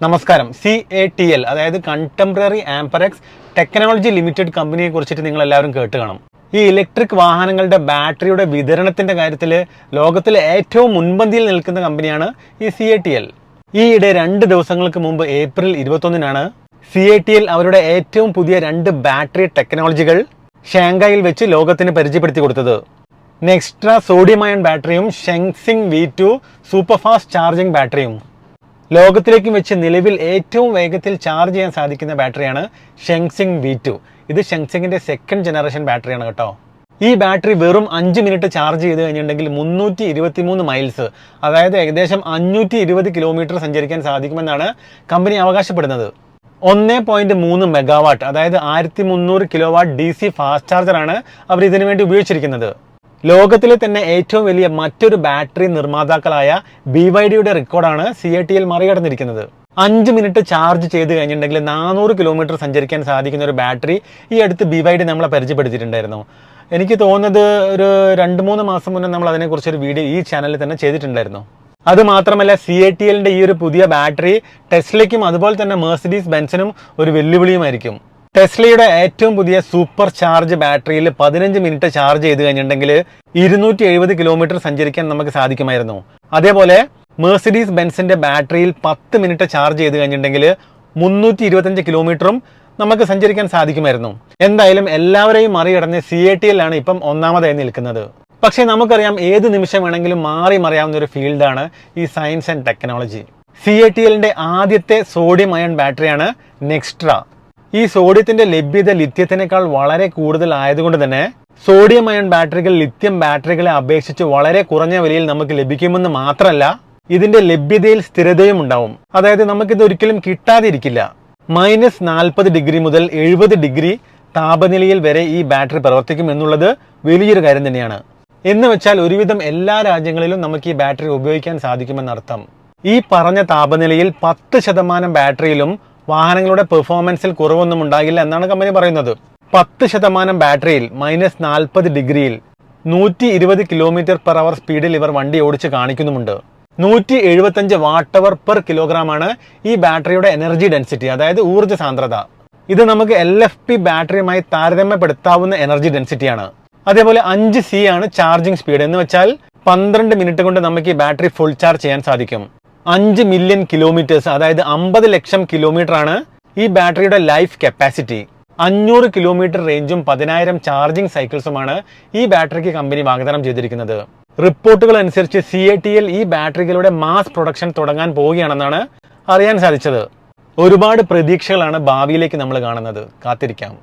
നമസ്കാരം. C A T L അതായത് contemporary ആംപറക്സ് technology limited കമ്പനിയെ കുറിച്ചിട്ട് നിങ്ങൾ എല്ലാവരും കേട്ട് കാണും ഈ ഇലക്ട്രിക് വാഹനങ്ങളുടെ ബാറ്ററിയുടെ വിതരണത്തിന്റെ കാര്യത്തിൽ ലോകത്തിലെ ഏറ്റവും മുൻപന്തിയിൽ നിൽക്കുന്ന കമ്പനിയാണ് ഈ സി എ ടി എൽ ഈയിടെ രണ്ട് ദിവസങ്ങൾക്ക് മുമ്പ് ഏപ്രിൽ ഇരുപത്തൊന്നിനാണ് സി എ ടി എൽ അവരുടെ ഏറ്റവും പുതിയ രണ്ട് ബാറ്ററി ടെക്നോളജികൾ ഷാങ്കായിൽ വെച്ച് ലോകത്തിന് പരിചയപ്പെടുത്തി കൊടുത്തത്. Naxtra sodium ion ബാറ്ററിയും Shenxing V two super fast charging ബാറ്ററിയും ലോകത്തിലേക്കും വെച്ച് നിലവിൽ ഏറ്റവും വേഗത്തിൽ ചാർജ് ചെയ്യാൻ സാധിക്കുന്ന ബാറ്ററിയാണ് ഷെങ്സിങ് വി ടു ഇത് ഷെങ്സിങ്ങിന്റെ സെക്കൻഡ് ജനറേഷൻ ബാറ്ററിയാണ് കേട്ടോ. ഈ ബാറ്ററി വെറും അഞ്ച് മിനിറ്റ് ചാർജ് ചെയ്ത് കഴിഞ്ഞിട്ടുണ്ടെങ്കിൽ മുന്നൂറ്റി ഇരുപത്തി മൂന്ന് മൈൽസ് അതായത് ഏകദേശം അഞ്ഞൂറ്റി ഇരുപത് കിലോമീറ്റർ സഞ്ചരിക്കാൻ സാധിക്കുമെന്നാണ് കമ്പനി അവകാശപ്പെടുന്നത്. ഒന്ന് പോയിന്റ് മൂന്ന് മെഗാവാട്ട് അതായത് ആയിരത്തി മുന്നൂറ് കിലോവാട്ട് ഡി സി ഫാസ്റ്റ് ചാർജറാണ് അവർ ഇതിനു വേണ്ടി ഉപയോഗിച്ചിരിക്കുന്നത്. ലോകത്തിലെ തന്നെ ഏറ്റവും വലിയ മറ്റൊരു ബാറ്ററി നിർമ്മാതാക്കളായ ബി വൈ ഡിയുടെ റെക്കോർഡാണ് സി എ ടി എൽ മറികടന്നിരിക്കുന്നത്. അഞ്ച് മിനിറ്റ് ചാർജ് ചെയ്ത് കഴിഞ്ഞിട്ടുണ്ടെങ്കിൽ നാനൂറ് കിലോമീറ്റർ സഞ്ചരിക്കാൻ സാധിക്കുന്ന ഒരു ബാറ്ററി ഈ അടുത്ത് ബി വൈ ഡി നമ്മളെ പരിചയപ്പെടുത്തിയിട്ടുണ്ടായിരുന്നു. എനിക്ക് തോന്നുന്നത് ഒരു രണ്ട് മൂന്ന് മാസം മുന്നേ നമ്മൾ അതിനെക്കുറിച്ച് ഒരു വീഡിയോ ഈ ചാനലിൽ തന്നെ ചെയ്തിട്ടുണ്ടായിരുന്നു. അത് മാത്രമല്ല സി എ ടി എല്ലിന്റെ ഈ ഒരു പുതിയ ബാറ്ററി ടെസ്ലയ്ക്കും അതുപോലെ തന്നെ മേഴ്സിഡീസ് ബെൻസിനും ഒരു വെല്ലുവിളിയുമായിരിക്കും. ടെസ്ലയുടെ ഏറ്റവും പുതിയ സൂപ്പർ ചാർജ് ബാറ്ററിയിൽ പതിനഞ്ച് മിനിറ്റ് ചാർജ് ചെയ്ത് കഴിഞ്ഞിട്ടുണ്ടെങ്കിൽ ഇരുന്നൂറ്റി എഴുപത് കിലോമീറ്റർ സഞ്ചരിക്കാൻ നമുക്ക് സാധിക്കുമായിരുന്നു. അതേപോലെ മേഴ്സിഡീസ് ബെൻസിന്റെ ബാറ്ററിയിൽ പത്ത് മിനിറ്റ് ചാർജ് ചെയ്ത് കഴിഞ്ഞിട്ടുണ്ടെങ്കിൽ മുന്നൂറ്റി ഇരുപത്തഞ്ച് കിലോമീറ്ററും നമുക്ക് സഞ്ചരിക്കാൻ സാധിക്കുമായിരുന്നു. എന്തായാലും എല്ലാവരെയും മറികടന്ന് സി എ ടി എല്ലാണ് ഇപ്പം ഒന്നാമതായി നിൽക്കുന്നത്. പക്ഷേ നമുക്കറിയാം ഏത് നിമിഷം വേണമെങ്കിലും മാറി മറിയാവുന്ന ഒരു ഫീൽഡാണ് ഈ science and technology. C A T എല്ലിന്റെ ആദ്യത്തെ സോഡിയം അയൺ ബാറ്ററിയാണ് നെക്സ്ട്ര. ഈ സോഡിയത്തിന്റെ ലഭ്യത ലിഥ്യത്തിനേക്കാൾ വളരെ കൂടുതൽ ആയതുകൊണ്ട് തന്നെ സോഡിയം അയൺ ബാറ്ററികൾ ലിഥ്യം ബാറ്ററികളെ അപേക്ഷിച്ച് വളരെ കുറഞ്ഞ വിലയിൽ നമുക്ക് ലഭിക്കുമെന്ന് മാത്രമല്ല ഇതിന്റെ ലഭ്യതയിൽ സ്ഥിരതയും ഉണ്ടാവും. അതായത് നമുക്കിത് ഒരിക്കലും കിട്ടാതിരിക്കില്ല. മൈനസ് നാൽപ്പത് ഡിഗ്രി മുതൽ എഴുപത് ഡിഗ്രി താപനിലയിൽ വരെ ഈ ബാറ്ററി പ്രവർത്തിക്കും എന്നുള്ളത് വലിയൊരു കാര്യം തന്നെയാണ്. എന്ന് വെച്ചാൽ ഒരുവിധം എല്ലാ രാജ്യങ്ങളിലും നമുക്ക് ഈ ബാറ്ററി ഉപയോഗിക്കാൻ സാധിക്കുമെന്നർത്ഥം. ഈ പറഞ്ഞ താപനിലയിൽ പത്ത് ശതമാനം ബാറ്ററിയിലും വാഹനങ്ങളുടെ പെർഫോമൻസിൽ കുറവൊന്നും ഉണ്ടാകില്ല എന്നാണ് കമ്പനി പറയുന്നത്. പത്ത് ശതമാനം ബാറ്ററിയിൽ മൈനസ് നാൽപ്പത് ഡിഗ്രിയിൽ നൂറ്റി ഇരുപത് കിലോമീറ്റർ പെർ അവർ സ്പീഡിൽ ഇവർ വണ്ടി ഓടിച്ച് കാണിക്കുന്നുമുണ്ട്. നൂറ്റി എഴുപത്തഞ്ച് വാട്ട് അവർ പെർ കിലോഗ്രാം ആണ് ഈ ബാറ്ററിയുടെ എനർജി ഡെൻസിറ്റി അതായത് ഊർജ സാന്ദ്രത. ഇത് നമുക്ക് എൽ എഫ് പി ബാറ്ററിയുമായി താരതമ്യപ്പെടുത്താവുന്ന എനർജി ഡെൻസിറ്റിയാണ് അതേപോലെ അഞ്ച് സി ആണ് ചാർജിംഗ് സ്പീഡ് എന്ന് വെച്ചാൽ പന്ത്രണ്ട് മിനിറ്റ് കൊണ്ട് നമുക്ക് ഈ ബാറ്ററി ഫുൾ ചാർജ് ചെയ്യാൻ സാധിക്കും. അഞ്ച് മില്യൺ കിലോമീറ്റേഴ്സ് അതായത് അമ്പത് ലക്ഷം കിലോമീറ്റർ ആണ് ഈ ബാറ്ററിയുടെ ലൈഫ് കപ്പാസിറ്റി അഞ്ഞൂറ് കിലോമീറ്റർ റേഞ്ചും പതിനായിരം ചാർജിംഗ് സൈക്കിൾസുമാണ് ഈ ബാറ്ററിക്ക് കമ്പനി വാഗ്ദാനം ചെയ്തിരിക്കുന്നത്. റിപ്പോർട്ടുകൾ അനുസരിച്ച് സി എ ടി എൽ ഈ ബാറ്ററികളുടെ മാസ് പ്രൊഡക്ഷൻ തുടങ്ങാൻ പോവുകയാണെന്നാണ് അറിയാൻ സാധിച്ചത്. ഒരുപാട് പ്രതീക്ഷകളാണ് ഭാവിയിലേക്ക് നമ്മൾ കാണുന്നത്. കാത്തിരിക്കാം.